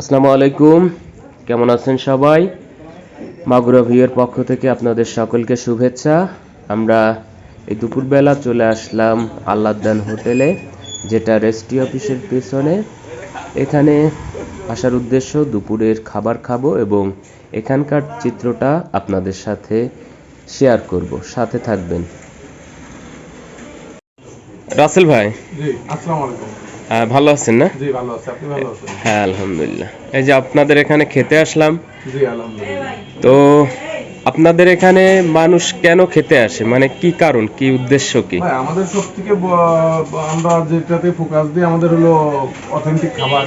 আসসালামু আলাইকুম। কেমন আছেন সবাই? মাগুরা ভিউয়ের পক্ষ থেকে আপনাদের সকলকে শুভেচ্ছা। আমরা এই দুপুরবেলা চলে আসলাম আল্লাহদান হোটেলে, যেটা রেস্টি অফিসের পেছনে। এখানে আসার উদ্দেশ্য দুপুরের খাবার খাব এবং এখানকার চিত্রটা আপনাদের সাথে শেয়ার করব। সাথে থাকবেন। রাসেল ভাই। আসসালামু আলাইকুম। ভালো আছেন না? জি ভালো আছি। আপনি ভালো আছেন? হ্যাঁ আলহামদুলিল্লাহ। এই যে আপনাদের এখানে খেতে আসলাম। জি আলহামদুলিল্লাহ। তো আপনাদের এখানে মানুষ কেন খেতে আসে? মানে কি কারণ? কি উদ্দেশ্য কি? ভাই আমাদের সব থেকে আমরা যেটাতে ফোকাস দিই আমাদের হলো অথেন্টিক খাবার।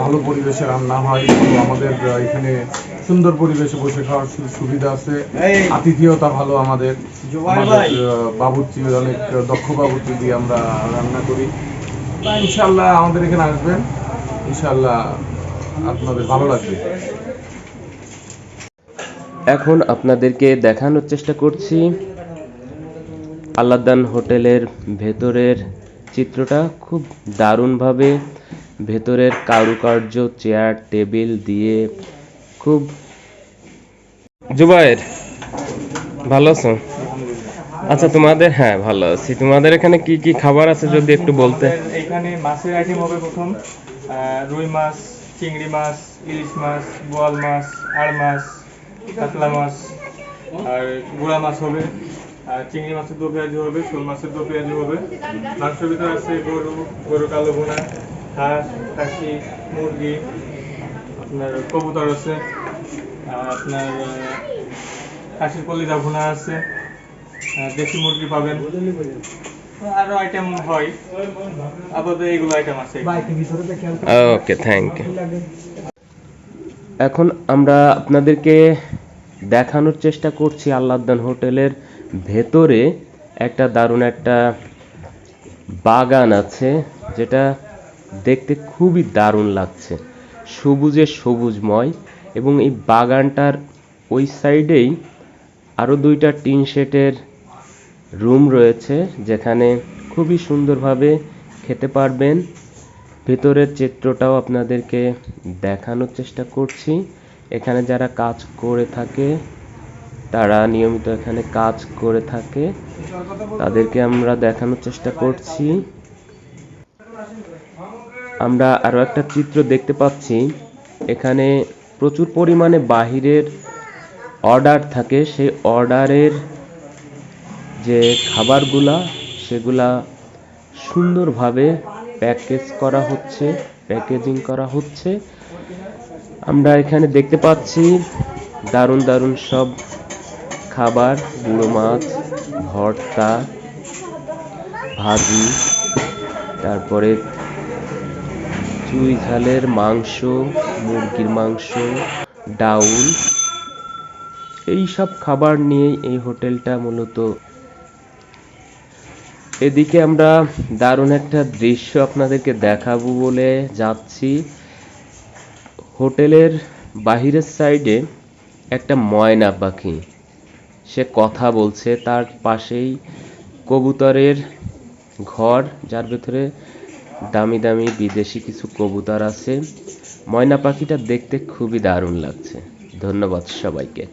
ভালো পরিবেশে রান্না হয় তো আমাদের এখানে সুন্দর পরিবেশে বসে খাওয়ার সুবিধা আছে। আতিথেয়তা ভালো আমাদের। আমাদের বাবুর্চি অনেক দক্ষ বাবুর্চি দিয়ে আমরা রান্না করি। তা ইনশাল্লাহ আমাদের এখানে আসবেন। ইনশাল্লাহ আপনাদের ভালো লাগবে। এখন আপনাদেরকে দেখানোর চেষ্টা করছি আল্লাদান হোটেলের ভেতরের চিত্রটা। খুব দারুণভাবে ভেতরের কারুকার্য, চেয়ার, টেবিল দিয়ে খুব জুবায়ের, ভালো আছো আচ্ছা তোমাদের হ্যাঁ ভালো আছি। তোমাদের এখানে কি কি খাবার আছে যদি একটু বলতে? এখানে মাছের আইটেম হবে প্রথম রুই মাছ, চিংড়ি মাছ, ইলিশ মাছ, বোয়াল মাছ, আড় মাছ, কাতলা মাছ, আর গুড়া মাছ হবে, আর চিংড়ি মাছের দো পেঁয়াজি হবে, শোল মাছের দো পেঁয়াজি হবে। মাংসের ভিতরে আছে গরু গরু, কালো বোনা হাঁস, খাসি, মুরগি, আপনার কবুতর আছে আপনার খাসির কলিজা ভুনা আছে। দেশি মুরগি পাবেন। আরও আইটেম হয়। আপাতত এইগুলো আইটেম আছে। ওকে থ্যাংক ইউ এখন আমরা আপনাদেরকে দেখানোর চেষ্টা করছি আল্লাহদান হোটেলের ভেতরে একটা দারুণ একটা বাগান আছে, যেটা দেখতে খুবই দারুণ লাগছে। সবুজে সবুজময় এবং এই বাগানটার ওই সাইডেই আরও দুইটা টিন শেটের রুম রয়েছে যেখানে খুবই সুন্দরভাবে খেতে পারবেন। ভেতরের চিত্রটাও আপনাদেরকে দেখানোর চেষ্টা করছি। এখানে যারা কাজ করে থাকে, তারা নিয়মিত এখানে কাজ করে থাকে। তাদেরকে আমরা দেখানোর চেষ্টা করছি। আমরা আরও একটা চিত্র দেখতে পাচ্ছি। এখানে প্রচুর পরিমাণে বাহিরের অর্ডার থাকে। সেই অর্ডারের যে খাবারগুলা, সেগুলা সুন্দরভাবে প্যাকেজ করা হচ্ছে, প্যাকেজিং করা হচ্ছে। আমরা এখানে দেখতে পাচ্ছি দারুণ দারুণ সব খাবার, গুঁড়ো মাছ, ভর্তা, ভাজি, তারপরে চুই ঝালের মাংস, মুরগির মাংস, ডাউল। এই সব খাবার নিয়েই এই হোটেলটা মূলত এদিকে আমরা দারুণ একটা দৃশ্য আপনাদেরকে দেখাবো বলে যাচ্ছি। হোটেলের বাহিরের সাইডে একটা ময়না পাখি। সে কথা বলছে, তার পাশেই কবুতরের ঘর, যার ভেতরে দামি দামি বিদেশি কিছু কবুতর আছে। ময়না পাখিটা দেখতে খুবই দারুণ লাগছে। ধন্যবাদ সবাইকে।